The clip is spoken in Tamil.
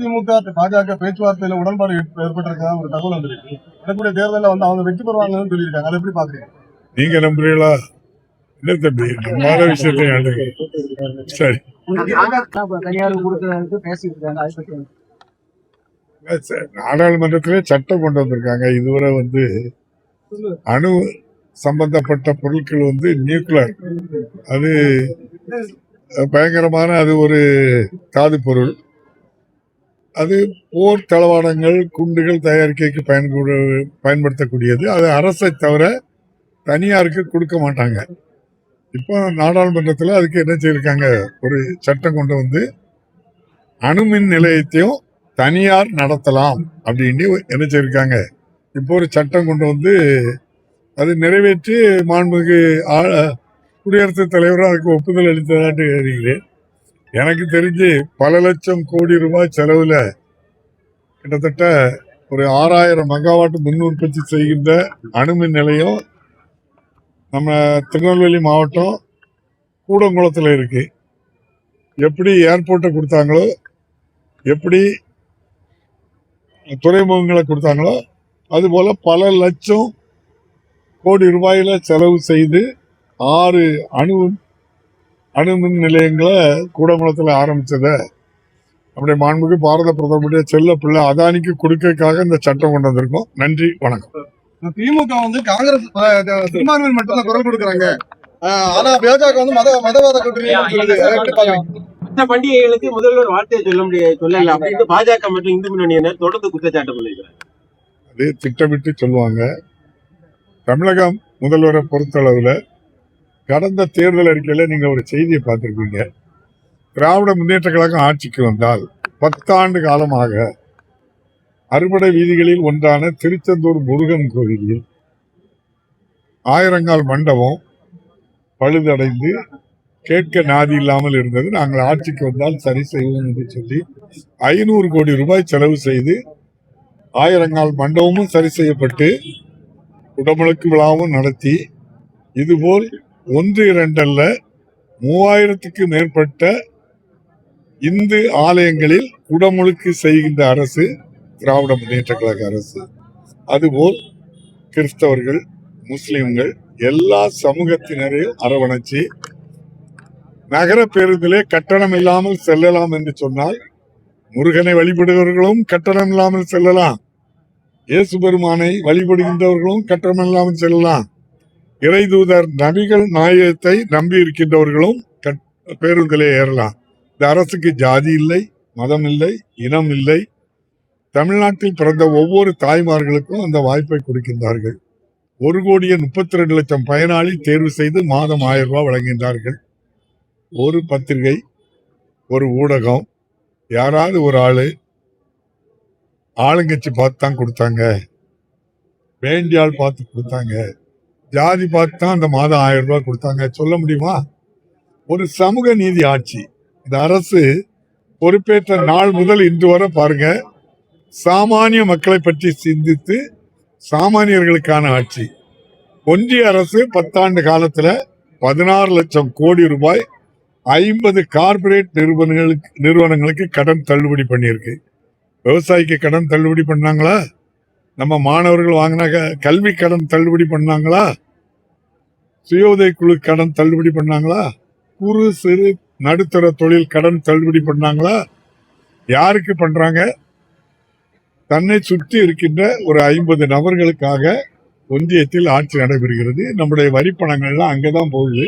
திமுக பாஜக பேச்சுவார்த்தையில உடன்பாடு ஏற்ப- ஏற்பட்டிருக்கா ஒரு தகவல் வந்திருக்கு. வரக்கூடிய தேர்தலில் வந்து அவங்க வெற்றி பெறுவாங்கன்னு சொல்லியிருக்காங்க. அதை எப்படி பாக்குறீங்க நீங்க நம்புறீங்களா? என்ன தம்பி நம்மளால விஷயத்தை சரி, நாடாளுமன்றத்திலே சட்டம் கொண்டு வந்திருக்காங்க. இதுவரை வந்து அணு சம்பந்தப்பட்ட பொருட்கள் வந்து நியூக்ளியர். அது பயங்கரமான அது ஒரு தாது பொருள். அது போர் தளவாடங்கள் குண்டுகள் தயாரிக்கைக்கு பயன்படு பயன்படுத்தக்கூடியது. அது அரசை தவிர தனியாருக்கு கொடுக்க மாட்டாங்க. இப்போ நாடாளுமன்றத்தில் அதுக்கு என்ன செய்யிருக்காங்க ஒரு சட்டம் கொண்டு வந்து அணுமின் நிலையத்தையும் தனியார் நடத்தலாம் அப்படின்னு என்ன செய்யிருக்காங்க இப்போ ஒரு சட்டம் கொண்டு வந்து அது நிறைவேற்றி மாண்புமிகு ஆ- குடியரசுத் தலைவராக அதுக்கு ஒப்புதல் அளித்ததாட்டு அறிகிறேன் எனக்கு தெரிஞ்சு பல லட்சம் கோடி ரூபாய் செலவில் கிட்டத்தட்ட ஒரு ஆறாயிரம் மெகாவாட் மின் உற்பத்தி செய்கின்ற அணுமின் நிலையம் நம்ம திருநெல்வேலி மாவட்டம் கூடங்குளத்தில் இருக்கு. எப்படி ஏர்போர்ட்டை கொடுத்தாங்களோ எப்படி துறைமுகங்களை கொடுத்தாங்களோ அதுபோல் பல லட்சம் கோடி ரூபாயில் செலவு செய்து ஆறு அணு அணுமின் நிலையங்களை கூடங்குளத்தில் ஆரம்பிச்சதை நம்முடைய மாண்புக்கு பாரத பிரதமருடைய செல்ல பிள்ளை அதானிக்கு கொடுக்கறதுக்காக இந்த சட்டம் கொண்டு வந்திருக்கோம். நன்றி வணக்கம். திமுக வந்து காங்கிரஸ் அஹ், சிறுபான்மையினர் மட்டும் தான் குரல் கொடுக்குறாங்க. ஆனா பாஜக வந்து மத மதவாத கூட்டணி மற்ற பண்டிகைகளுக்கு முதல்வர் வார்த்தையை சொல்ல முடியாது சொல்லல. அப்படின்னு பாஜக மற்றும் இந்து முன்னணியினர் தொடர்ந்து குற்றச்சாட்டு பண்ணிருக்கிறாங்க அது திட்டமிட்டு சொல்லுவாங்க. தமிழகம் முதல்வரை பொறுத்தளவுல கடந்த தேர்தல் அறிக்கையில் நீங்கள் ஒரு செய்தியை பார்த்துருக்கீங்க. திராவிட முன்னேற்ற கழகம் ஆட்சிக்கு வந்தால் பத்தாண்டு காலமாக அறுபடை வீதிகளில் ஒன்றான திருச்செந்தூர் முருகன் கோவிலில் ஆயிரங்கால் மண்டபம் பழுதடைந்து கேட்க நாதி இல்லாமல் இருந்தது. நாங்கள் ஆட்சிக்கு வந்தால் சரி செய்வோம் என்று சொல்லி ஐநூறு கோடி ரூபாய் செலவு செய்து ஆயிரங்கால் மண்டபமும் சரி செய்யப்பட்டு குடமுழுக்கு விழாவும் நடத்தி இதுபோல் ஒன்று இரண்டல்ல மூவாயிரத்துக்கு மேற்பட்ட இந்து ஆலயங்களில் குடமுழுக்கு செய்கின்ற அரசு திராவிட முன்னேற்ற கழக அரசு. அதுபோல் கிறிஸ்தவர்கள் முஸ்லிம்கள் எல்லா சமூகத்தினரையும் அரவணைச்சு நகர பேருந்திலே கட்டணம் இல்லாமல் செல்லலாம் என்று சொன்னால் முருகனை வழிபடுகிறவர்களும் கட்டணம் இல்லாமல் செல்லலாம். இயேசு பெருமானை வழிபடுகின்றவர்களும் கட்டணம் இல்லாமல் செல்லலாம். இறைதூதர் நபிகள் நாயகத்தை நம்பி இருக்கின்றவர்களும் கட்- பேருந்திலே ஏறலாம். இந்த அரசுக்கு ஜாதி இல்லை மதம் இல்லை இனம் இல்லை. தமிழ்நாட்டில் பிறந்த ஒவ்வொரு தாய்மார்களுக்கும் அந்த வாய்ப்பை கொடுக்கின்றார்கள். ஒரு கோடியே முப்பத்தி ரெண்டு லட்சம் பயனாளி தேர்வு செய்து மாதம் ஆயிரம் ரூபாய் வழங்குகின்றார்கள். ஒரு பத்திரிகை ஒரு ஊடகம் யாராவது ஒரு ஆளு ஆளுங்கட்சி பார்த்து தான் கொடுத்தாங்க. வேண்டிய ஆள் பார்த்து கொடுத்தாங்க. ஜாதி பார்த்து தான் அந்த மாதம் ஆயிரம் ரூபாய் கொடுத்தாங்க. சொல்ல முடியுமா? ஒரு சமூக நீதி ஆட்சி. இந்த அரசு பொறுப்பேற்ற நாள் முதல் இன்று வரை பாருங்க சாமானிய மக்களை பற்றி சிந்தித்து சாமானியர்களுக்கான ஆட்சி. ஒன்றிய அரசு பத்தாண்டு காலத்துல பதினாறு லட்சம் கோடி ரூபாய் ஐம்பது கார்ப்பரேட் நிறுவனங்களுக்கு நிறுவனங்களுக்கு கடன் தள்ளுபடி பண்ணியிருக்கு. விவசாயிக்கு கடன் தள்ளுபடி பண்ணாங்களா? நம்ம மாணவர்கள் வாங்கின கல்வி கடன் தள்ளுபடி பண்ணாங்களா? சுயோதய குழு கடன் தள்ளுபடி பண்ணாங்களா? குறு சிறு நடுத்தர தொழில் கடன் தள்ளுபடி பண்ணாங்களா? யாருக்கு பண்றாங்க? தன்னை சுற்றி இருக்கின்ற ஒரு ஐம்பது நபர்களுக்காக ஒன்றியத்தில் ஆட்சி நடைபெறுகிறது. நம்முடைய வரி பணங்கள்லாம் அங்கதான் போகுது.